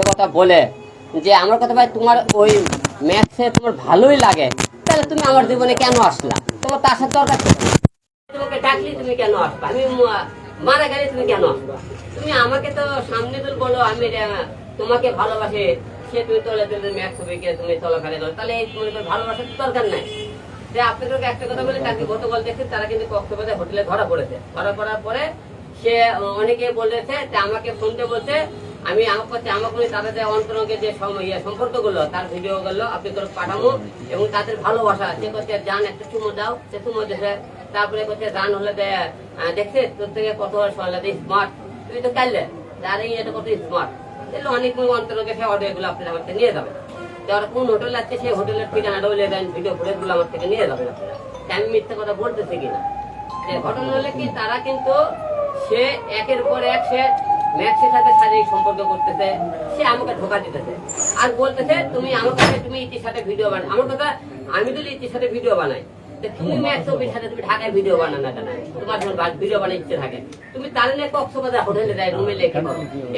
মিথ্যে কথা বলে যে আমার কথা ভাই তোমার ওই ম্যাথসে তোমার ভালোই লাগে, তাহলে তুমি আমার জীবনে কেন আসলা? তোমার তো আসার দরকার তোমাকে ডাকলি তুমি কেন আসবা? আমি মারা গেলে তুমি কেন আসবা? তুমি আমাকে তো সামনে তো বলো, আমি তোমাকে সে তুমি তোলে তোলে ম্যাথ ছবিকে তুমি তাহলে এই ভালোবাসার দরকার নাই। যে আপনাদেরকে একটা কথা বলে, তাকে গতকাল তারা কিন্তু কক্সবাজার হোটেলে ধরা পড়েছে। ধরা পড়ার পরে সে অনেকে বলেছে যে আমাকে ফোন দিয়ে বলছে আমি আমার কাছে আমার তাদের যে অন্তরঙ্গে যে ইয়ে তার ভিডিও গুলো আপনি করে পাঠাবো এবং তাদের ভালোবাসা সে করছে যান একটা চুমো দাও। সে চুমো দেবে তারপরে করছে যান হলে দেখছে তোর থেকে কত স্মার্ট তুমি তো কাইলে তার এটা কত স্মার্ট অনেক অন্তরঙ্গে সে অডিও গুলো আপনি আমার থেকে নিয়ে যারা কোন হোটেল আছে, সেই হোটেলের ঠিকানাটা বলে দেন ভিডিও ফুটেজগুলো আমার থেকে নিয়ে যাবেন আপনারা আমি মিথ্যে কথা বলতেছি কিনা? ঘটনা হলে কি, তারা কিন্তু সে একের পর এক সে ম্যাক্সের সাথে শারীরিক সম্পর্ক করতেছে সে আমাকে ধোকা দিতেছে। আর বলতেছে তুমি আমার কাছে তুমি ইতির সাথে ভিডিও বানাই আমার কথা আমি যদি ইতির সাথে ভিডিও বানাই তুমি ম্যাক্স অফিস সাথে তুমি ঢাকায় ভিডিও বানানো না কেন? তোমার যখন ভিডিও বানাই ইচ্ছে থাকে? তুমি তার নিয়ে কক্সবাজার হোটেলে যাই রুমে লেখে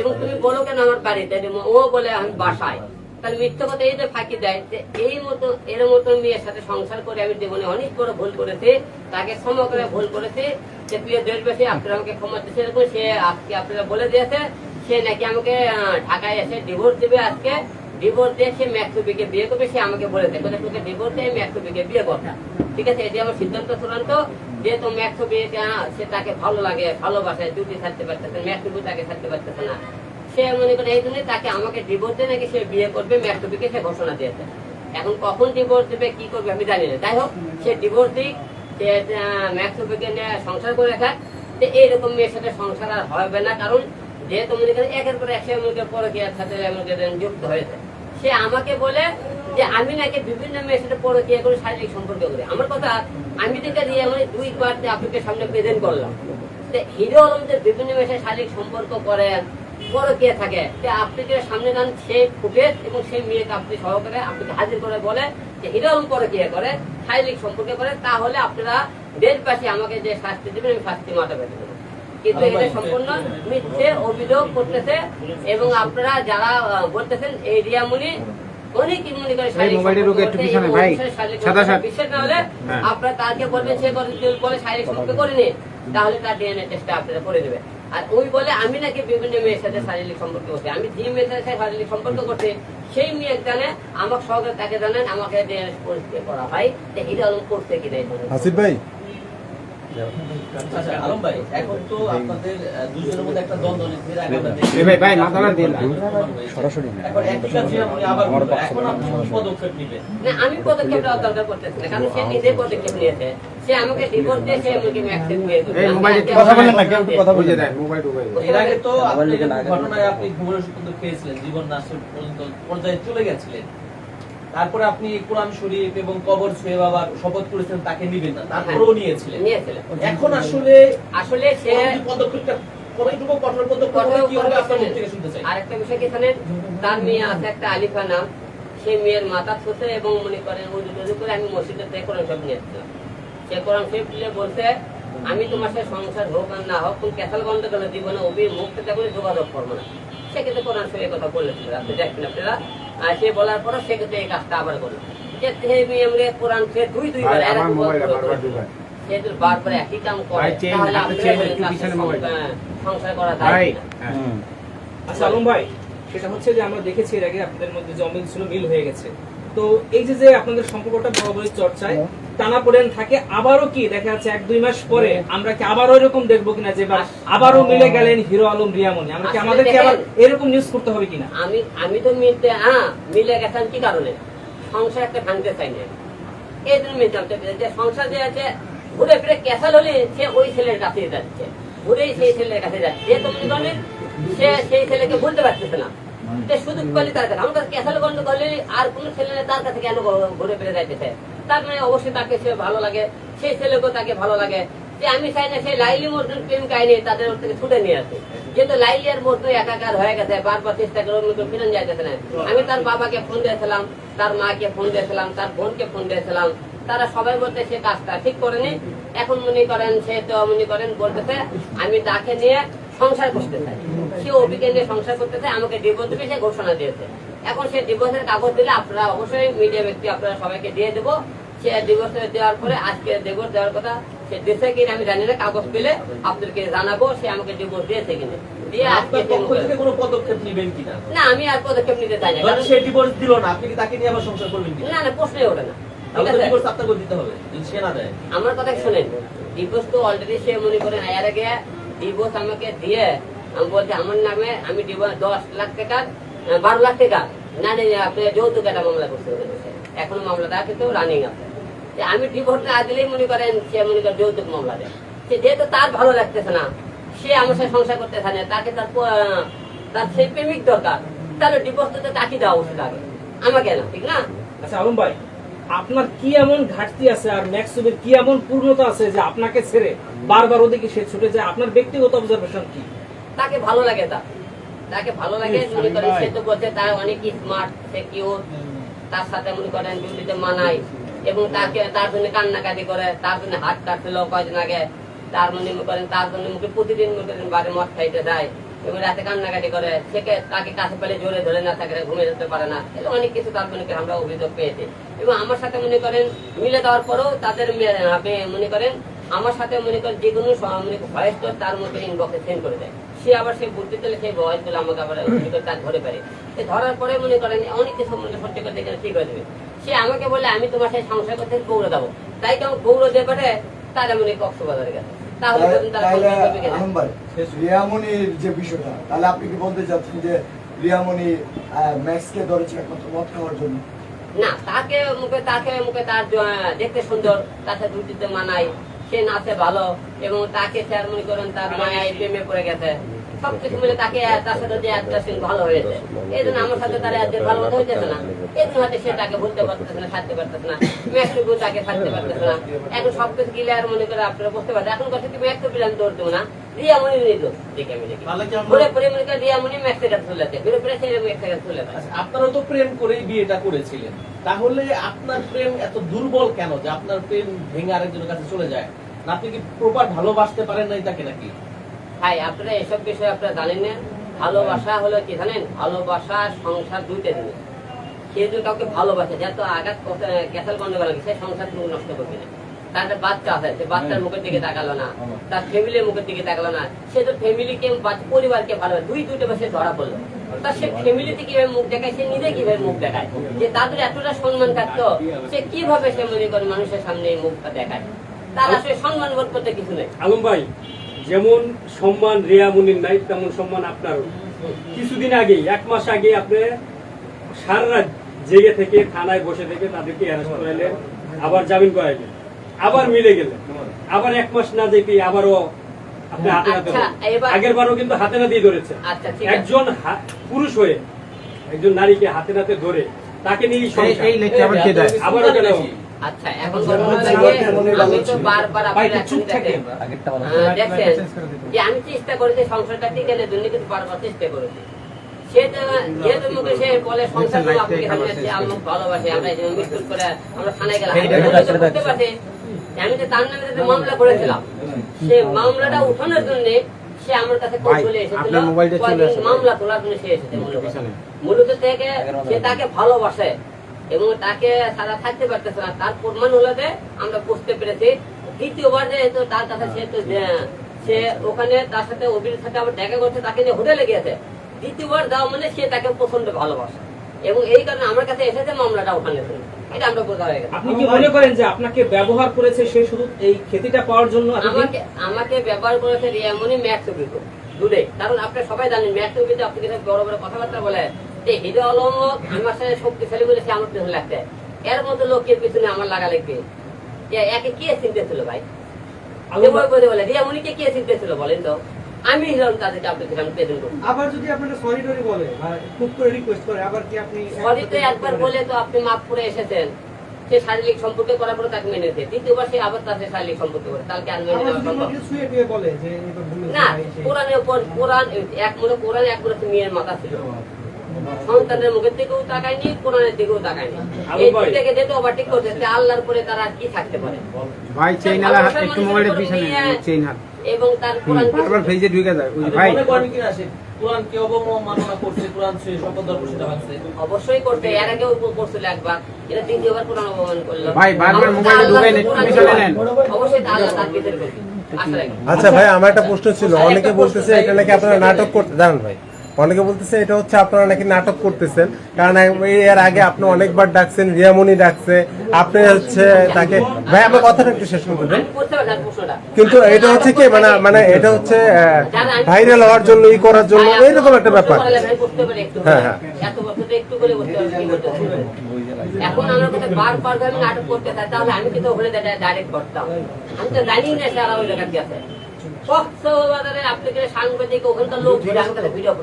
এবং তুমি বলো কেন আমার বাড়িতে? ও বলে আমি বাসায়। তাহলে মিথ্যা কথা এই যে ফাঁকি দেয়। যে এই মতো, এর মতো মেয়ের সাথে সংসার করে আমি জীবনে অনেক বড় ভুল করেছি, তাকে ক্ষমা করে ভুল করেছি। যে প্রিয় দেশবাসী, আপনারা আমাকে ক্ষমা দিচ্ছে এরকম সে আজকে আপনারা বলে দিয়েছে। সে নাকি আমাকে ঢাকায় এসে ডিভোর্স দেবে আজকে। ডিভোর্স দিয়ে সে ম্যাক্সুবিকে বিয়ে করবে, সে আমাকে বলে তোকে ডিভোর্স দিয়ে ম্যাক্সুবিকে বিয়ে করবে। ঠিক আছে? এটি আমার সিদ্ধান্ত চূড়ান্ত। যে তো ম্যাক্সুবি সে তাকে ভালো লাগে ভালোবাসে দুটি ছাড়তে পারতেছে ম্যাক্সুবি তাকে ছাড়তে পারতেছে না। সে মনে করে, এই তাকে আমাকে ডিভোর্স দিয়ে নাকি সে বিয়ে করবে? ম্যাক্সুবিকে সে ঘোষণা দিয়েছে এখন কখন ডিভোর্স দেবে, কি করবে, আমি জানি না। যাই হোক, সে ডিভোর্স দিক, সে ম্যাক্সুবিকে নিয়ে সংসার করে খাক। তো এইরকম মেয়ের সাথে সংসার আর হবে না, কারণ যেহেতু মনে করেন একের পর এক সে মনে করে সাথে যুক্ত হয়েছে সে আমাকে বলে যে, আমি নাকি বিভিন্ন মেয়ের সাথে পরকীয়া করে শারীরিক সম্পর্ক করি। আমার কথা, আমি থেকে দিয়ে মানে দুই বার আপনাকে সামনে প্রেজেন্ট করলাম। হিরো আলম যে বিভিন্ন মেয়ের সাথে শারীরিক সম্পর্ক করেন পরকীয়া থাকে যে আপনি যে সামনে যান সেই ফুটেজ এবং সেই মেয়েকে আপনি সহকারে আপনাকে হাজির করে বলে যে হিরো আলম পরকীয়া করে শারীরিক সম্পর্ক করে তাহলে আপনারা দেশবাসী আমাকে যে শাস্তি দেবেন আমি শাস্তি মাথা পেতে দেবো কিন্তু এটা সম্পূর্ণ মিথ্যে অভিযোগ করতেছে এবং আপনারা যারা বলতেছেন এই রিয়ামুনি অনেক মনে করে। বিশ্বাস না হলে হ্যাঁ। আপনারা তাকে বলবেন সে করে বলে শারীরিক সম্পর্ক করেনি তাহলে তার ডিএনএ টেস্টটা আপনারা করে দেবে আর ওই বলে আমি নাকি বিভিন্ন মেয়ের সাথে শারীরিক সম্পর্ক করছি আমি যে মেয়ের সাথে শারীরিক সম্পর্ক করছি সেই মেয়ে জানে আমার সহকারে তাকে জানেন আমাকে করা হয় হাসিফ ভাই আচ্ছা আলম ভাই এখন তো আপনাদের দুজনের মধ্যে একটা দ্বন্দ্ব নিচ্ছে আগে আমরা দেখি। এ ভাই, ভাই, মাথাটা দিয়ে না। সরাসরি না। এখন একই কাজে আপনি আবার আমার বলবেন। পক্ষ এখন আপনি পদক্ষেপ নেবেন না আমি পদক্ষেপ নেওয়ার দরকার করতেছি না কারণ সে নিজে পদক্ষেপ নিয়েছে সে আমাকে ডিভোর্স দিয়ে সে আমাকে বিয়ে এই মোবাইলে কথা বলেন না, কেউ একটু কথা বুঝে দেয় মোবাইল এর আগে তো আপনি ঘটনায় আপনি ঘুমের পেয়েছিলেন জীবন নাশের পর্যন্ত পর্যায়ে চলে গেছিলেন। তারপরে আপনি কোরআন শরীফ এবং কবর ছুঁয়ে বাবার শপথ করেছেন তাকে নিবেন না তারপরেও নিয়েছিলেন। নিয়েছিলেন। এখন আসলে আসলে সে পদক্ষেপটা কতটুকু কঠোর পদক্ষেপ কি হবে আপনার মুখ থেকে শুনতে চাই। আরেকটা বিষয় কি জানেন? তার মেয়ে আছে একটা আলিফা নাম। সেই মেয়ের মাথা ছুটে এবং মনে করেন টুজু করে আমি মসজিদের থেকে কোরআন সব নিয়ে সে কোরআন শরীফ বলছে আমি তোমার সাথে সংসার হোক আর না হোক কোন ক্যাসাল বন্ধ করে জীবনে অভি মুক্ত তেমনি যোগাযোগ করব না সে কিন্তু কোরআন শরীফের কথা বলেছিল আপনি দেখবেন আপনারা আর সে বলার পরও সে কিন্তু এই কাজটা আবার করল কোরআন সে দুই করে বারবার একই কাম। হ্যাঁ, সংসার করা ভাই যায় না। হুম। আচ্ছা আলম ভাই সেটা হচ্ছে যে আমরা দেখেছি এর আগে আপনাদের মধ্যে যে অমিল ছিল মিল হয়ে গেছে তো এই যে যে আপনাদের সম্পর্কটা বরাবরই চর্চায় টানা পড়েন থাকে আবারও কি দেখা যাচ্ছে এক দুই মাস পরে আমরা কি আবারও এরকম দেখব কিনা যে আবারও মিলে গেলেন হিরো আলম রিয়ামনি আমরা কি আসলে আমাদেরকে আবার এরকম নিউজ করতে হবে কিনা? আমি আমি তো মিলতে হ্যাঁ মিলে গেছেন কি কারণে? সংসার একটা ভাঙতে চাই না এই জন্য মিলতাম যে সংসার যে আছে ঘুরে ফিরে ক্যাসাল হলে সে ওই ছেলের কাছে যাচ্ছে। ঘুরেই সেই ছেলের কাছে যাচ্ছে। যে তুমি সে সেই ছেলেকে বলতে পারতেছে না। তার কাছে আমার কাছে ক্যাসাল আর কোন ছেলে তার কাছে কেন ঘুরে ফিরে যাইতেছে তার মানে অবশ্যই তাকে সে ভালো লাগে সেই ছেলেকেও তাকে ভালো লাগে। যে আমি চাই না সেই লাইলি প্রেম কাহিনী তাদের ওর থেকে ছুটে নিয়ে আসে। যেহেতু লাইলি আর একাকার হয়ে গেছে, বারবার চেষ্টা করে ফিরে যাইতেছে না। আমি তার বাবাকে ফোন দিয়েছিলাম, তার মাকে ফোন দিয়েছিলাম, তার বোনকে ফোন দিয়েছিলাম। তারা সবাই বলতে সে কাজটা ঠিক করেনি। এখন মনে করেন সে তো মনে করেন বলতেছে, আমি তাকে নিয়ে সংসার করতে চায়। সে অভিকে নিয়ে সংসার করতে চায় আমাকে ডিভোর্স দেবে সে ঘোষণা দিয়েছে। এখন সে ডিভোর্সের কাগজ দিলে আপনারা অবশ্যই মিডিয়া ব্যক্তি আপনারা সবাইকে দিয়ে দেবো। সে ডিভোর্স দেওয়ার পরে আজকে ডিভোর্স দেওয়ার কথা সে দিয়েছে কিনা আমি জানি না কাগজ পেলে আপনাদেরকে জানাব সে আমাকে ডিভোর্স দিয়েছে কিনা। দিয়ে আজকে আপনার পক্ষ থেকে কোনো পদক্ষেপ নেবেন কিনা? না আমি আর পদক্ষেপ নিতে চাই না। সে ডিভোর্স দিল না আপনি তাকে নিয়ে আবার সংসার করবেন না না প্রশ্নই ওঠে না। ঠিক তাহলে আছে? ডিভোর্স আপনাকে দিতে হবে যদি সে না দেয়। আমার কথা শুনেন ডিভোর্স তো অলরেডি সে মনে করেন এর আগে ডিভোর্স আমাকে দিয়ে আমি বলছি আমার নামে আমি ডিভোর্স দশ লাখ টাকা বারো লাখ টাকা। না না না, আপনি যৌতুক একটা মামলা করতে এখনও মামলাটা কিন্তু রানিং আছে। আমি ডিভোর্স না মনে করেন সে মনে করেন যৌতুক মামলা দেয়। সে যেহেতু তার ভালো লাগতেছে না সে আমার সাথে সংসার করতে না তাকে তার তার সেই প্রেমিক দরকার। তাহলে ডিভোর্স তো তাকে দেওয়া উচিত আগে। আমাকে না ঠিক না? আচ্ছা আলম ভাই আপনার কি এমন ঘাটতি আছে আর ম্যাক্সুবের কি এমন পূর্ণতা আছে যে আপনাকে ছেড়ে বারবার ওদিকে সে ছুটে যায়? আপনার ব্যক্তিগত অবজারভেশন কি? তাকে ভালো লাগে তার তাকে ভালো লাগে মনে করেন সে তো বলছে তার অনেক স্মার্ট সে কিউট তার সাথে মনে করেন ডিউটিতে মানায়। এবং তাকে তার জন্য কান্নাকাটি করে তার জন্য হাত কাটছিল কয়দিন আগে? তার মনে মনে করেন তার জন্য মুখে প্রতিদিন মনে করেন বাড়ি মদ খাইতে যায়। এবং রাতে কান্নাকাটি করে। তাকে কাছে পেলে জোরে ধরে না থাকে ঘুমিয়ে যেতে পারে না। অনেক কিছু তার মনে আমরা অভিযোগ পেয়েছি। এবং আমার সাথে মনে করেন, মিলে দেওয়ার পরেও তাদের আপনি মনে করেন, আমার সাথে মনে করেন যে কোনো ভয়েস তো তার মধ্যে ইনবক্সে সেন্ড করে দেয়। সে আবার সেই বুদ্ধি তুলে সেই ভয়েসগুলো আমাকে আবার মনে করে তার ধরে পারে ধরার পরে মনে করেন, অনেক কিছু মনে সত্যি করে দেখে ঠিক হয়ে দেবে সে আমাকে বলে আমি তোমার সেই সংসার করতে গৌড়ে দেবো। তাই তো গৌড় দিয়ে পারে তারা মনে কক্সবাজারে গেছে। যে বিষয়টা তাহলে আপনি কি বলতে চাচ্ছেন যে রিয়ামণি ম্যাক্সকে ধরেছে একমাত্র মদ খাওয়ার জন্য? না তাকে মুখে তাকে মুখে তার দেখতে সুন্দর তাকে দুটিতে মানায়। সে নাচে ভালো এবং তাকে স্যার মনে করেন তার মায়ায় প্রেমে পড়ে গেছে। সবকিছু মিলে তাকে তার সাথে যে ভালো হয়েছে। এই জন্য আমার সাথে তার অ্যাডজাস্ট ভালো মতো হইতেছে না। এই জন্য হয়তো সে তাকে পারতেছে না ছাড়তে পারতেছে না। তাকে ছাড়তে পারতেছে না। এখন সবকিছু ক্লিয়ার মনে করে আপনারা বুঝতে পারছেন। এখন কথা কি ম্যাক্স দৌড় দেবো না। রিয়ামনি নিল দেখে আমি দেখি। তাহলে কি আমরা- ঘুরে পরে মনে করে রিয়ামনি ম্যাক্সের কাছে চলে যাচ্ছে ঘুরে পরে সে ম্যাক্সের কাছে চলে যায়। আচ্ছা, আপনারা তো প্রেম করেই বিয়েটা করেছিলেন। তাহলে আপনার প্রেম এত দুর্বল কেন যে আপনার প্রেম ভেঙে আরেকজনের কাছে চলে যায়? না আপনি কি প্রপার ভালোবাসতে পারেন নাই তাকে নাকি? ভাই আপনারা এসব বিষয়ে আপনারা জানেন না? ভালোবাসা হলো কি জানেন? ভালোবাসা সংসার দুইটা জিনিস। সে যদি কাউকে ভালোবাসে যত আঘাত ক্যাসাল গন্ডগোল লাগে সে সংসার তুমি নষ্ট করবে না। তার একটা বাচ্চা আছে সে বাচ্চার মুখের দিকে তাকালো না। তার ফ্যামিলির মুখের দিকে তাকালো না। সে তো ফ্যামিলিকে পরিবারকে ভালো দুই দুটো সে ধরা পড়ল। তার সে ফ্যামিলিতে কীভাবে মুখ দেখায়? সে নিজে কীভাবে মুখ দেখায়? যে তাদের এতটা সম্মান থাকতো সে কীভাবে সে মনে করে মানুষের সামনে মুখটা দেখায়? তার আসলে সম্মান বোধ করতে কিছু নেই। আলম ভাই যেমন সম্মান রিয়া মুনির নাই তেমন সম্মান আপনারও। কিছুদিন আগে এক মাস আগে আপনি সারা রাত জেগে থেকে থানায় বসে থেকে তাদেরকে অ্যারেস্ট করাইলেন আবার জামিন করাইলেন। আবার মিলে গেলেন। আবার এক মাস না যেতে আবারও আপনি হাতে নাতে আচ্ছা, আগের বারও কিন্তু হাতে আচ্ছা ঠিক আছে। একজন পুরুষ হয়ে একজন নারীকে হাতে নাতে ধরে তাকে নিয়ে আবার দেয়? কেন? আচ্ছা এখন ঘটনা আমি তো বারবার যে আমি চেষ্টা করেছি সংসারটা টিকে নেই জন্য বারবার চেষ্টা করেছি। আমি তো তার নামে মামলা করেছিলাম সে মামলাটা উঠানোর জন্য সে আমার কাছে এসেছিল। মামলা তোলার জন্য সে এসেছে মূলত থেকে সে তাকে ভালোবাসে। এবং তাকে সারা থাকতে পারতেছে না। তার প্রমাণ হলো যে আমরা বুঝতে পেরেছি। দ্বিতীয়বার যে তার কাছে সে তো সে ওখানে তার সাথে অভির সাথে আবার দেখা করছে তাকে নিয়ে হোটেলে গিয়েছে। দ্বিতীয়বার যাওয়া মানে সে তাকে প্রচণ্ড ভালোবাসে। এবং এই কারণে আমার কাছে এসেছে মামলাটা ওখানে এটা আমরা বোঝা হয়ে গেছে। আপনি কি মনে করেন যে আপনাকে ব্যবহার করেছে সে শুধু এই খেতিটা পাওয়ার জন্য আমাকে আমাকে ব্যবহার করেছে রিয়ামনি ম্যাক্স অভিজ্ঞ। দুটোই কারণ আপনি সবাই জানেন ম্যাক্স অভিজ্ঞ আপনি কিছু বড় বড় কথাবার্তা বলে যে হিরো আলম আমার সাথে শক্তিশালী বলে সে আমার পিছনে লাগছে এর মতো লোকের পিছনে আমার লাগা লাগবে। একে কে ভাই? বলে বলে কে চিনতে বলেন তো? আমি হিরণ তাদেরকে আপনাকে আমি প্রেজেন্ট করব আবার যদি আপনারা সরি টরি বলে খুব করে রিকোয়েস্ট করে আবার কি আপনি সরিতে একবার বলে? তো আপনি মাফ করে এসেছেন। সে শারীরিক সম্পর্ক করার পরে তাকে মেনেছে দ্বিতীয়বার সে আবার তার শারীরিক সম্পর্ক করে আর মেনে নেওয়া হয়েছে না কোরআনের উপর কোরআন এক মনে কোরআন এক মনে মেয়ের মাথা ছিল। সন্তানের মুখের দিকেও তাকায়নি কোরআনের দিকেও তাকায়নি। এই। যেহেতু ওভারটেক করতেছে আল্লাহর পরে তারা আর কি থাকতে পারে? ভাই চেইন আলা একটু মোবাইলের পিছনে চেইন হাত। এবং তার কোরআন বারবার ফেজে ঢুকে যায় ওই ভাই। মনে করেন কিনা সে কোরআন কে অবমাননা করছে কোরআন ভাঙছে অবশ্যই করতে এর আগেও করছিল একবার এটা দ্বিতীয়বার কোরআন অবমান করল। ভাই, বারবার মোবাইলে ঢুকাই নেন, কোরআন তুমি নেন। অবশ্যই আল্লাহ তার করবে আচ্ছা ভাই আমার একটা প্রশ্ন ছিল অনেকে বলতেছে এটা নাকি আপনারা নাটক করতে জানেন ভাই। অনেকে বলতেছে এটা হচ্ছে আপনারা নাকি নাটক করতেছেন। কারণ এর আগে আপনি অনেকবার ডাকছেন রিয়ামণি ডাকছে আপনি হচ্ছে তাকে ভাই আমার কথাটা একটু শেষ করতে দেন কিন্তু এটা হচ্ছে কি মানে মানে এটা হচ্ছে ভাইরাল হওয়ার জন্য ই করার জন্য এইরকম একটা ব্যাপার। হ্যাঁ, হ্যাঁ। এখন আমার কাছে বারবার আমি নাটক করতে তাহলে আমি কিন্তু ওখানে ডাইরেক্ট করতাম। আমি তো জানি না ওই জায়গা সাংবাদিক ওখানকার লোক ঘুরে আমি তাহলে ভিডিও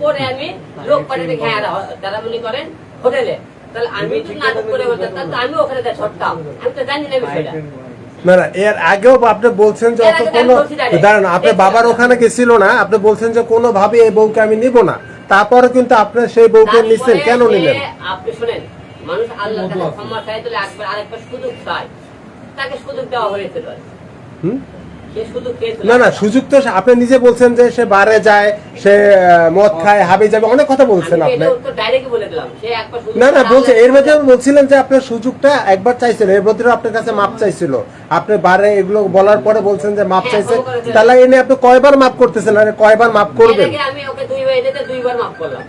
পরে আমি লোক পাঠিয়ে হ্যাঁ যারা মনে করেন হোটেলে। তাহলে আমি তো নাটক করে তাহলে আমি ওখানে যা আমি তো জানি না বিষয়টা। না না এর আগেও আপনি বলছেন যে অত কোনো। দাঁড়ান বাবার ওখানে গেছিল না আপনি বলছেন যে কোনো ভাবে এই বউকে আমি নিব না। তারপরে কিন্তু আপনি সেই বউকে নিচ্ছেন কেন নিলেন? আপনি শুনেন মানুষ আল্লাহর কাছে ক্ষমা চাই তাহলে একবার আরেকবার সুযোগ চায় তাকে সুযোগ দেওয়া হয়েছিল। হুম? না না সুযোগ তো আপনি নিজে বলছেন যে সে বারে যায় সে মদ খায় হাবি যাবে অনেক কথা বলছেন আপনি। না না বলছে এর মধ্যে বলছিলেন যে আপনার সুযোগটা একবার চাইছিল এর মধ্যে আপনার কাছে মাপ চাইছিল। আপনি বারে এগুলো বলার পরে বলছেন যে মাপ হ্যাঁ, চাইছে। তাহলে এনে আপনি কয়বার মাপ করতেছেন আর কয়বার মাপ করবেন? আমি ওকে দুইবার এটাতে দুইবার মাফ করলাম।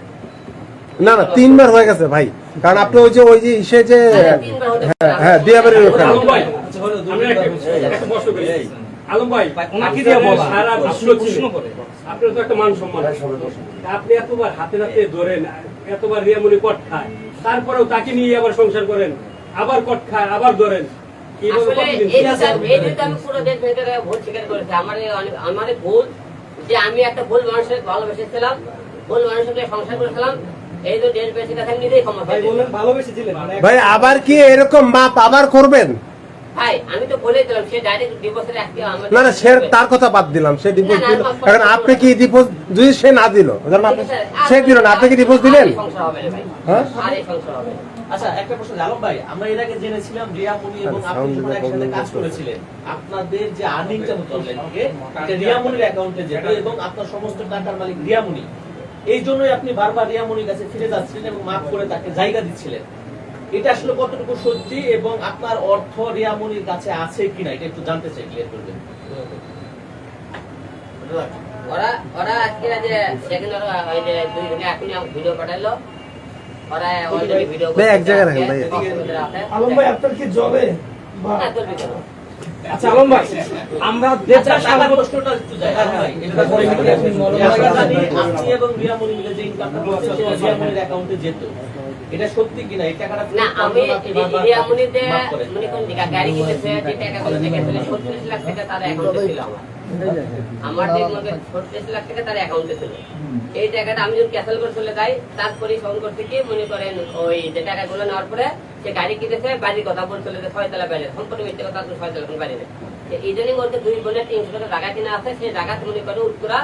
না না তিনবার হয়ে গেছে ভাই। কারণ আপনি ওই যে ওই যে ইসে যে পারে। হ্যাঁ হ্যাঁ দিয়াবাড়ির ওখানে আলম ভাই আচ্ছা হলো দুই আমি একটা মিনিট। একটা প্রশ্ন করি আলম ভাই ওনাকে দিয়ে বলা সারা বিশ্ব প্রশ্ন করে আপনার তো একটা মান সম্মান। আপনি এতবার হাতে হাতে ধরেন এতবার রিয়ামনি কট খায় তারপরেও তাকে নিয়ে আবার সংসার করেন আবার কট খায় আবার ধরেন। আমার ভুল যে আমি একটা ভুল মানুষের ভালোবেসেছিলাম ভুল মানুষের সংসার করেছিলাম এই তো দেশ বেশি কথা আমি নিজেই ক্ষমা ভাই ভালোবেসেছিলেন। ভাই আবার কি এরকম মাপ আবার করবেন? ভাই আমি তো বলে দিলাম সে ডাইরেক্ট ডিভোর্সের একটা আমার না না সে তার কথা বাদ দিলাম সে ডিভোর্স না, না, দিল। এখন আপনি কি ডিভোর্স যদি সে না দিল ধরুন আপনি সে দিল না আপনি কি ডিভোর্স দিলেন? এই সংসার হবে না ভাই। হ্যাঁ? আচ্ছা একটা প্রশ্ন আলম ভাই আমরা এর আগে জেনেছিলাম রিয়ামণি এবং আপনি যখন একসাথে কাজ করেছিলেন আপনাদের যে আর্নিংটা হতো অনলাইন থেকে এটা রিয়ামণির অ্যাকাউন্টে যেত এবং আপনার সমস্ত টাকার মালিক রিয়ামণি এই জন্যই আপনি বারবার রিয়ামণির কাছে ফিরে যাচ্ছিলেন এবং মাফ করে তাকে জায়গা দিচ্ছিলেন। এটা আসলে কতটুকু সত্যি এবং আপনার অর্থ রিয়ামণির কাছে আছে কিনা এটা একটু জানতে চাই ক্লিয়ার করবেন ওরা ওরা আজকে যে সেকেন্ড ওরা ওই যে দুই দিনে এখনই আমাকে ভিডিও পাঠালো ওরা অলরেডি ভিডিও ভাই, এক জায়গায় রাখেন, ভাই। আলম ভাই আপনার কি জলে বা আচ্ছা আলম ভাই আমরা প্রশ্নটা একটু জানি। আপনি এবং মিলে যে ইনকামটা অ্যাকাউন্টে যেত। এটা সত্যি কিনা? এই টাকাটা না আমি রিয়ামনিতে মনে কোন দিকা গাড়ি কিনেছে যে টাকাগুলো দেখেছিল ছত্রিশ লাখ টাকা তার অ্যাকাউন্টে ছিল আমার। আমার যে মনে ছত্রিশ লাখ টাকা তার অ্যাকাউন্টে ছিল। এই টাকাটা আমি যখন ক্যান্সেল করে চলে যাই তারপরে ফোন করতে কি মনে করেন ওই যে টাকাগুলো নেওয়ার পরে সে গাড়ি কিনেছে বাড়ির কথা বলে চলে যায় ছয়তলা বাড়ি সম্পূর্ণ মিথ্যে কথা ছয়তলা কোনো বাড়ি নেই। এই জন্যই বলতে দুই বোনের তিনশো টাকা জায়গা কিনা আছে সেই জায়গা মনে করে উত্তরা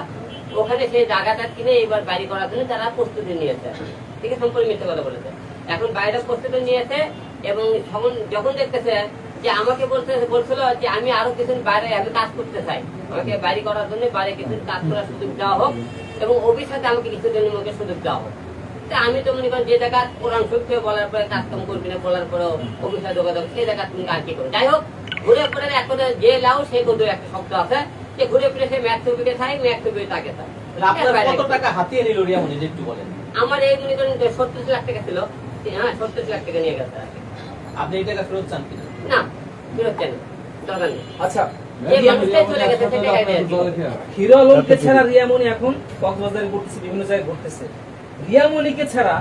ওখানে সেই জায়গাটা কিনে এবার বাড়ি করার জন্য তারা প্রস্তুতি নিয়েছে। ঠিক আছে সম্পূর্ণ মিথ্যে কথা বলেছে। এখন বাইরে প্রস্তুতি নিয়েছে এবং যখন যখন দেখতেছে যে আমাকে বলতে বলছিল যে আমি আরও কিছুদিন বাইরে আমি কাজ করতে চাই। আমাকে বাড়ি করার জন্য বাইরে কিছুদিন কাজ করার সুযোগ দেওয়া হোক এবং অফিস সাথে আমাকে কিছুদিনের মধ্যে সুযোগ দেওয়া হোক। তা আমি তো মনে করেন যে জায়গা কোরআন সত্য বলার পরে কাজ কাম করবি না বলার পরেও অফিসে যোগাযোগ সেই জায়গা তুমি আর কি করো যাই হোক ঘুরে ফিরে এক কথা যে লাও সেই কত একটা শব্দ আছে যে ঘুরে ফিরে সে ম্যাথ ছবিকে চাই ম্যাথ ছবি তাকে চাই। আমার এই মনে করেন সত্তর লাখ টাকা ছিল। হ্যাঁ সত্তর লাখ টাকা নিয়ে গেছে। আপনি এই টাকা ফেরত চান কিনা? না ফেরত চাই দরকার নেই। আচ্ছা যে মানুষটাই চলে গেছে সে টাকাই দেয় আর কি। হিরো আলমকে ছাড়া রিয়ামণি এখন কক্সবাজারে ঘুরতেছে বিভিন্ন জায়গায় ঘুরতেছে। রিয়ামণিকে ছাড়া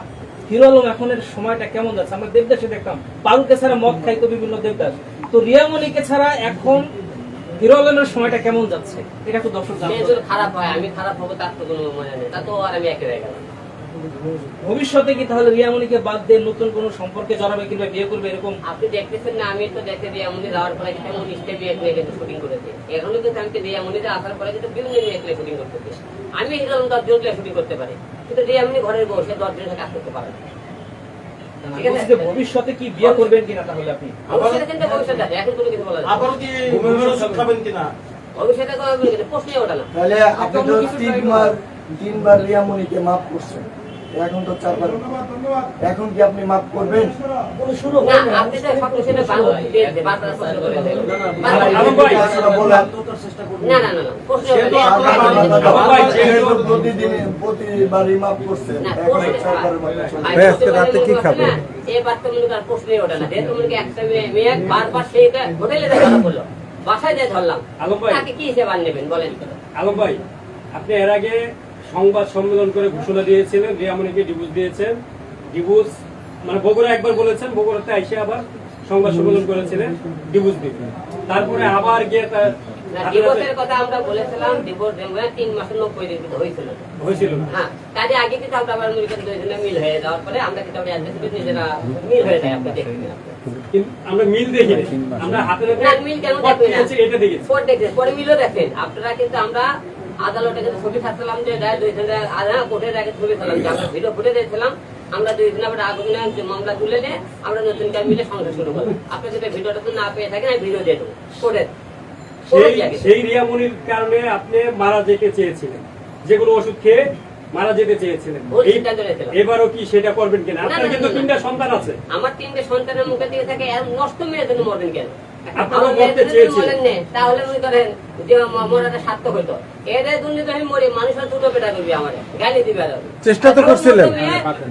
হিরো আলম এখন সময়টা কেমন যাচ্ছে? আমরা দেবদাসে দেখতাম পারুকে ছাড়া মদ খাইতো বিভিন্ন দেবদাস। তো রিয়ামণিকে ছাড়া এখন হিরো আলমের সময়টা কেমন যাচ্ছে? এটা একটু দর্শক। খারাপ হয় আমি খারাপ হব তার তো কোনো মনে নেই। তা তো আর আমি একে গেলাম ভবিষ্যতে কি তাহলে রিয়ামণিকে বাদ দিয়ে নতুন কোনো সম্পর্কে জড়াবে কিংবা বিয়ে করবে এরকম? আপনি দেখতেছেন না আমি তো দেখতে এমনি যাওয়ার পরে কিন্তু এমন স্টেপে এখানে কিন্তু শুটিং করেছি। এখনও কিন্তু আমি দিয়ে এমনিতে আসার পরে কিন্তু বিভিন্ন মেয়েকে শুটিং করতেছি আমি হিরো দশজন শুটিং করতে পারি কিন্তু এমনি ঘরের বউ সে দশজনের কাজ করতে পারে না। ভবিষ্যতে কি বিয়ে করবেন কিনা তাহলে আপনি? ভবিষ্যতে চিন্তা ভবিষ্যৎ এখন কোনো কিছু বলা যায় কি খাবেন কিনা? ভবিষ্যতে প্রশ্নই ওঠে না। তাহলে আপনি তিনবার তিনবার রিয়ামণিকে মাফ করছেন। এখন তো চারবার এখন কি আপনি মাফ করবেন? প্রতিবারই মাফ রাতে কি খাবে? এবার তো কর প্রশ্নই ওঠে না। যেহেতু একটা মেয়ে মেয়ে বারবার সেইটা হোটেলে দেখা করল বাসায় দিয়ে ধরলাম। আলম ভাই। তাকে কি হিসেবে আর নেবেন বলেন আলম ভাই আপনি এর আগে সংবাদ সম্মেলন করে ঘোষণা দিয়েছিলেন রিয়ামণিকে ডিভোর্স দিয়েছেন। ডিভোর্স মানে বগুড়া একবার বলেছেন বগুড়াতে আইসে আবার সংবাদ সম্মেলন করেছিলেন ডিভোর্স দিবেন তারপরে আবার গিয়ে তার না হাতে ডিভোর্সের হাতে কথা আমরা বলেছিলাম তিন মাসের নব্বই দিন হয়েছিল। হয়েছিল। হ্যাঁ কাজে আগে কিন্তু আমরা আবার দুইজনে মিল হয়ে যাওয়ার পরে আমরা কিন্তু আমরা অ্যাডজাস্ট করে নিজেরা মিল হয়ে যাই আমরা দেখি আমরা মিল দেখি আমরা হাতে হাতে মিল কেন পথ দেখবেন না? দিয়েছি, এটা দেখেছি। পরে মিলও দেখেন। আপনারা কিন্তু আমরা আদালতে ছবি থাকলাম যে আধা আগে ছবি থাকলাম। যে আমরা ভিডিও ফুটে দিয়েছিলাম। আমরা দুই দিন আমরা আগুনে মামলা তুলে নিয়ে আমরা নতুন কাজ মিলে সংসার শুরু করলাম। আপনি যদি ভিডিওটা তো না পেয়ে থাকেন আমি ভিডিও দিয়ে দেবো। কোর্টে সেই সেই রিয়ামনির কারণে আপনি মারা যেতে চেয়েছিলেন। যেগুলো ওষুধ খেয়ে মারা যেতে চেয়েছিলেন। এবারও কি সেটা করবেন কিনা? আপনার কিন্তু। তিনটা সন্তান আছে। আমার তিনটে সন্তানের মুখে দিয়ে থাকে নষ্ট মেয়ের জন্য মরবেন কেন? আপনারা চেয়েছিলেন। তাহলে মনে করেন যে মরাটা সার্থক হইতো। এদের দুর্নীতি আমি মরি মানুষের দুটো পেটা করবি আমার গালি দিবে আরও। চেষ্টা তো করছিলেন।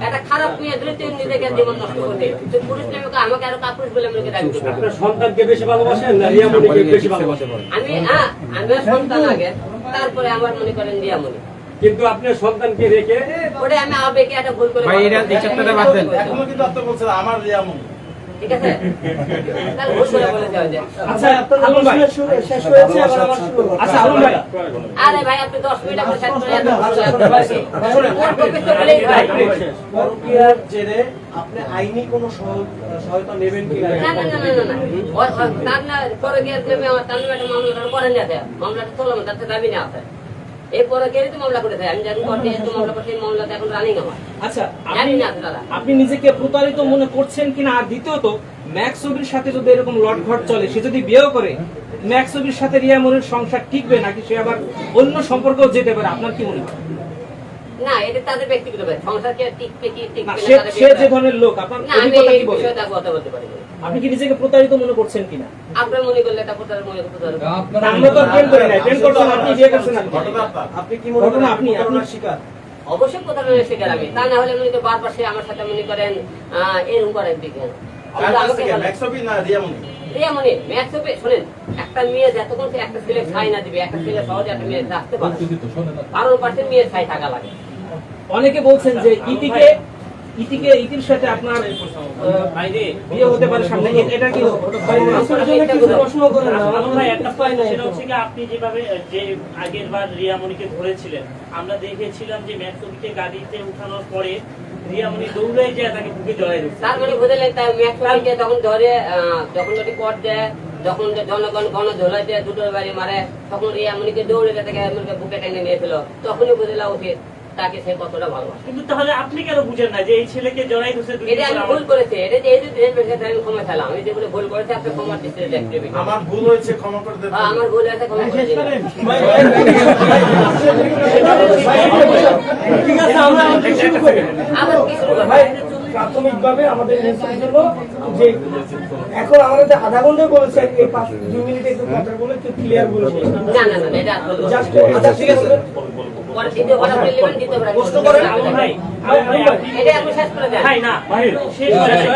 একটা খারাপ মেয়ে দুই নিজেকে জীবন নষ্ট করতে। তুই পুরুষ নামে আমাকে আরও কাপুরুষ বলে মনে রাখবি আপনার সন্তানকে বেশি ভালোবাসেন না রিয়ামনিকে বেশি ভালোবাসেন? আমি হ্যাঁ আমি সন্তান আগে তারপরে আমার মনে করেন কিন্তু আপনার সন্তানকে রেখে ওটা আমি আবেগে একটা ভুল করে ভাই, এটা- এই চ্যাপ্টারটা বাদ দেন। এখনও কিন্তু আপনি বলছেন আমার রিয়ামণি ঠিক আছে? তাহলে ভুল করে বলেছে হয়তো। আচ্ছা আলম ভাই। শেষ হয়েছে আবার আমার শুরু আচ্ছা আলম ভাই। আরে ভাই আপনি দশ মিনিট আপনি শেষ করে এত ভালো লাগছে টপিক তো বলেই ভাই পরকীয়ার জেরে আপনি আইনি কোনো সহায়তা নেবেন কি না? না না না না না ওর- ওর তার না আমার তার নামে একটা মামলা করেন না মামলাটা চললাম তার দাবি না আছে। এই পরে তো মামলা করেছে আমি যখন করতে তো মামলা করছি এই এখন রানিং আমার। আচ্ছা জানি না দাদা। আপনি নিজেকে প্রতারিত মনে করছেন কিনা? আর দ্বিতীয়ত ম্যাক্স সাথে যদি এরকম লটঘট চলে সে যদি বিয়েও করে ম্যাক্স সাথে রিয়া মনির সংসার টিকবে নাকি সে আবার অন্য সম্পর্কেও যেতে পারে? আপনার কি মনে হয়? না এটা তাদের ব্যক্তিগত সংসার কে টিকবে কি টিকবে সে যে ধরনের লোক আপনার অভিজ্ঞতা কি বলে কথা বলতে পারি। আপনি কি নিজেকে প্রতারিত মনে করছেন কিনা? আপনার মনে করলে এটা কোথায় মনে করতে আমরা তো প্রেম করি নাই। প্রেম করছেন আপনি বিয়ে করছেন আপনি। আপনি কি মনে করেন? ঘটনা আপনি আপনি- শিকার? অবশ্যই শিকার আমি। তা না হলে মনে করি বারবার সে আমার সাথে মনে করেন এরকম করার দিকে। একটা মেয়ে যতক্ষণ একটা ছেলে ছাই না দিবে একটা ছেলে সহজে একটা মেয়ে রাখতে পারে। কারণ পাশে মেয়ে ছাই থাকা লাগে। অনেকে বলছেন যে ইতিকে ইতিকে ইতির সাথে আপনার বিয়ে হতে পারে সামনে। এটা কি প্রশ্ন করেন? আলম ভাই, একটা point সেটা হচ্ছে কি আপনি যেভাবে যে আগের বার রিয়ামণিকে ধরেছিলেন আমরা দেখেছিলাম যে ম্যাক্সবিকে গাড়িতে উঠানোর পরে রিয়ামণি দৌড়ে যায় তাকে বুকে জড়াই দিচ্ছে তার মানে বুঝলেন তাই ম্যাথকে যখন ধরে আহ, যখন যদি কর দেয় যখন জনগণ গণ দুটোর বাড়ি মারে তখন রিয়ামণিকে দৌড়ে তাকে বুকে টেনে নিয়েছিল তখনই বুঝলা উচিত তাকে সে কতটা ভালোবাসে। কিন্তু তাহলে আপনি কেন বুঝেন না যে এই ছেলেকে জড়াই ধরছে এটা আমি ভুল করেছি। এটা যে এই যে আমি ক্ষমা চাইলাম আমি যেগুলো ভুল করেছি আপনি দেখতে আমার ভুল হয়েছে ক্ষমা করে দেবেন। হ্যাঁ, আমার ভুল আছে ক্ষমা করে দিবেন। ঠিক আছে আমরা শুরু করি। প্রাথমিকভাবে আমাদের মেসেজ হলো যে এখন আমাদের যে আধা ঘণ্টা বলেছেন এই পাঁচ দুই মিনিটে একটু কথা বলে ক্লিয়ার বলে না না না এটা আর বলব না। জাস্ট ঠিক আছে। পরে দ্বিতীয় বার আপনি নেবেন, দ্বিতীয় বার প্রশ্ন করেন। ভাই আলম ভাই, আপনি- এটা আপনি শেষ করে দেন। ভাই না শেষ করে দেন।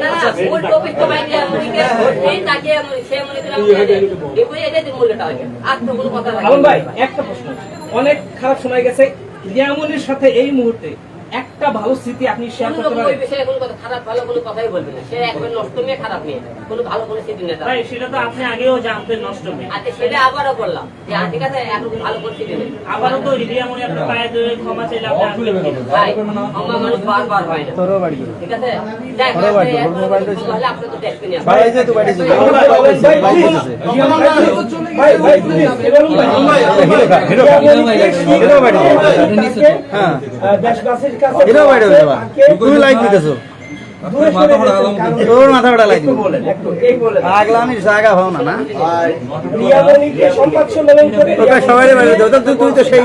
না, না, মূল topic তো বাইরে আমেরিকা, এই তাকে আমি- সে মনে করে আমি বলে দেই। এরপরে মূল্যটা হবে। আর তো কোনো কথা থাকে ভাই একটা প্রশ্ন। অনেক খারাপ সময় গেছে। রিয়ামনির সাথে এই মুহূর্তে একটা ভালো স্মৃতি আপনি শেয়ার কোনো করতে পারেন বিষয়ে কোনো কথা খারাপ ভালো কোনো কথাই বলবে না সে একবার নষ্ট মেয়ে খারাপ মেয়ে কোনো ভালো কোনো স্মৃতি নেই। ভাই সেটা তো আপনি আগেও জানতেন নষ্ট মেয়ে আচ্ছা সেটা আবারও বললাম যে আর ঠিক আছে এখন ভালো পরিস্থিতি নেই আবারও তো রিয়ামণি আপনার পায়ে ধরে ক্ষমা চাইলে আপনি আসবেন কিনা? ভাই আমার মানুষ বারবার হয় না ঠিক আছে হোক, আপনি এখন তাহলে আপনি তো দেখবেন ভাই, এই যে তো বাড়ি ছিল। ভাই, ভাই, ভাই, ভাই, ভাই, হিরো বাড়ি। হ্যাঁ। আহ, দেশবাসীর কাছে হইতে পারে। তাকে- তুমি লাইক দিতেছো। তোর মাথা ওটা লাগবে। একটু বলেন একটু এই বলেন। আগলামি জায়গা হও না না? তোকে সবারই বাইরে দাও, তো তুই- তুই তো সেই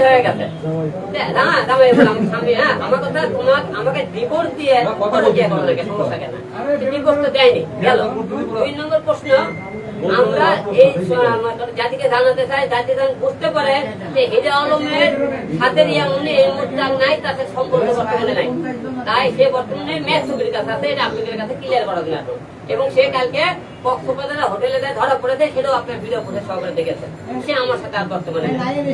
হয়ে হ্যাঁ কথা তোমার আমাকে ডিভোর্স দিয়ে সমস্যা কেন ডিভোর্স তো দেয়নি গেল। দুই নম্বর প্রশ্ন আমরা এই জাতিকে জানাতে চাই, জাতি যেন বুঝতে পারে যে হিরে আলমের সাথে রিয়ামনি এই মুহূর্তে নাই, তাতে সম্পর্ক বর্তমানে নাই। তাই সে বর্তমানে ম্যাচ ছবির কাছে আছে, এটা আপনাদের কাছে ক্লিয়ার করা দিলাম। এবং সে কালকে কক্সবাজারের হোটেলে যে ধরা পড়েছে সেটাও আপনার ভিডিও ফুটে সহকারে দেখেছেন সে আমার সাথে আর বর্তমানে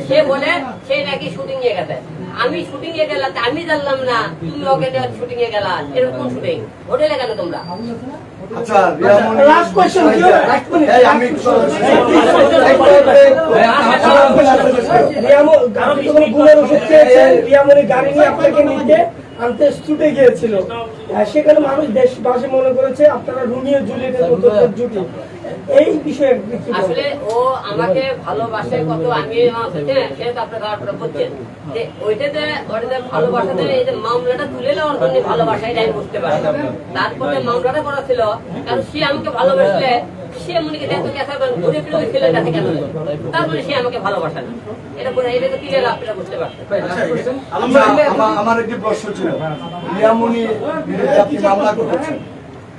সে বলে সে নাকি শুটিং এ গেছে আমি শুটিং এ গেলাম আমি জানলাম না তুমি ওকে শুটিং এ গেলা এরকম শুটিং হোটেলে কেন তোমরা আচ্ছা রিয়ামণি Last কি এই last আমি রিয়ামো তো কোনো গুণের ওষুধ খেয়েছেন গাড়ি নিয়ে আপনাকে নিতে আনতে ছুটে গিয়েছিল। সেখানে মানুষ দেশবাসী মনে করেছে আপনারা রুমিও জুলিয়েটের মতো জুটি। এই বিষয়ে? আসলে ও আমাকে ভালোবাসে কত আমি হ্যাঁ, সেটা আপনার যে ওইটাতে ওটাতে ভালোবাসাতে এই যে মামলাটা তুলে নেওয়ার জন্য ভালোবাসা এটা আমি বুঝতে পারি। তারপরে মামলাটা করা ছিল কারণ সে আমাকে ভালোবাসলে সে মনে কি দেখো কেসা ঘুরে ফিরে ওই কেন তারপরে সে আমাকে ভালোবাসে না। আমার- একটি প্রশ্ন ছিল। আপনি মামলা করেছেন।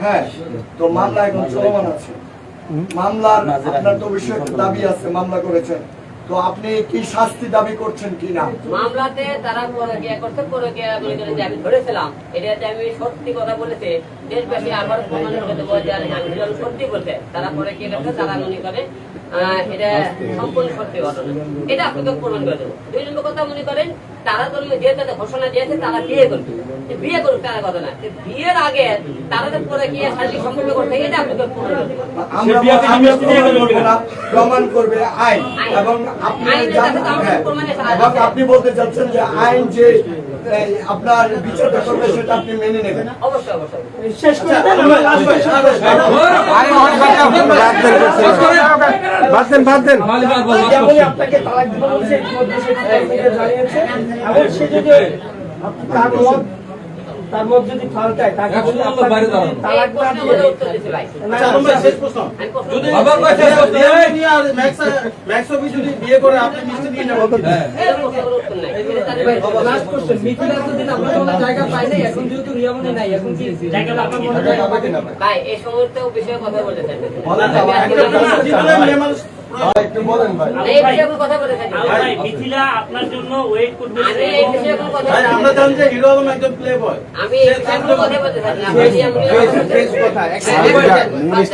হ্যাঁ তো মামলা এখন চলমান আছে। মামলার আপনার তো বিষয়ে দাবি আছে, মামলা করেছেন। তো আপনি কি শাস্তি দাবি করছেন কি না মামলাতে তারা করেন যে এটাতে আমি সত্যি কথা বলেছে, দেশবাসী আবার প্রমাণ করে দেবো আমি সত্যি বলতে তারা পরে গিয়ে করতে তারা মনে করে এটা সম্পূর্ণ সত্যি ঘটনা। এটা আপনাকে প্রমাণ দুই নম্বর কথা মনে করেন, তারা ধরুন যে তাদের ঘোষণা দিয়েছে, তারা বিয়ে করবে। বিয়ে করুক তারা কথা না বিয়ের আগে তারা যে পরে গিয়ে শারীরিক সম্পর্ক করতে এটা প্রমাণ করব আইন এবং আপনি হ্যাঁ, বলতে চাচ্ছেন যে আইন যে আপনার বিচারটা করবে সেটা আপনি মেনে নেবেন অবশ্যই অবশ্যই শেষ করে দেন, আমরা last question বাদ দেন বাদ দেন আপনাকে তালাক সে জানিয়েছে এবং সে যদি তার মত যদি ফাল্টায় তাকে যদি আপনাকে যদি এই তালাক না দিয়ে মধ্যে উত্তর দিতে ভাই না, আমি প্রশ্ন। এই আর ম্যাক্স ম্যাক্স অফিস এর প্রশ্নের উত্তর নাই। এটা তাদের ভাই লাস্ট কোশ্চেন মিথিলা তো দিন আপনার কোনো জায়গা পাই নাই এখন যেহেতু রিয়ামনি নাই এখন কি জায়গা পাবেন কি? ভাই এই সমস্ত বিষয়ে কথা বলতে চাই। না। ভাই, একটু এই বিষয়ে কথা বলতে চাই না। আলম ভাই, মিথিলা আপনার জন্য ওয়েট করবে আমি এই বিষয়ে কোনো কথা বলতে চাই না। আমি কথা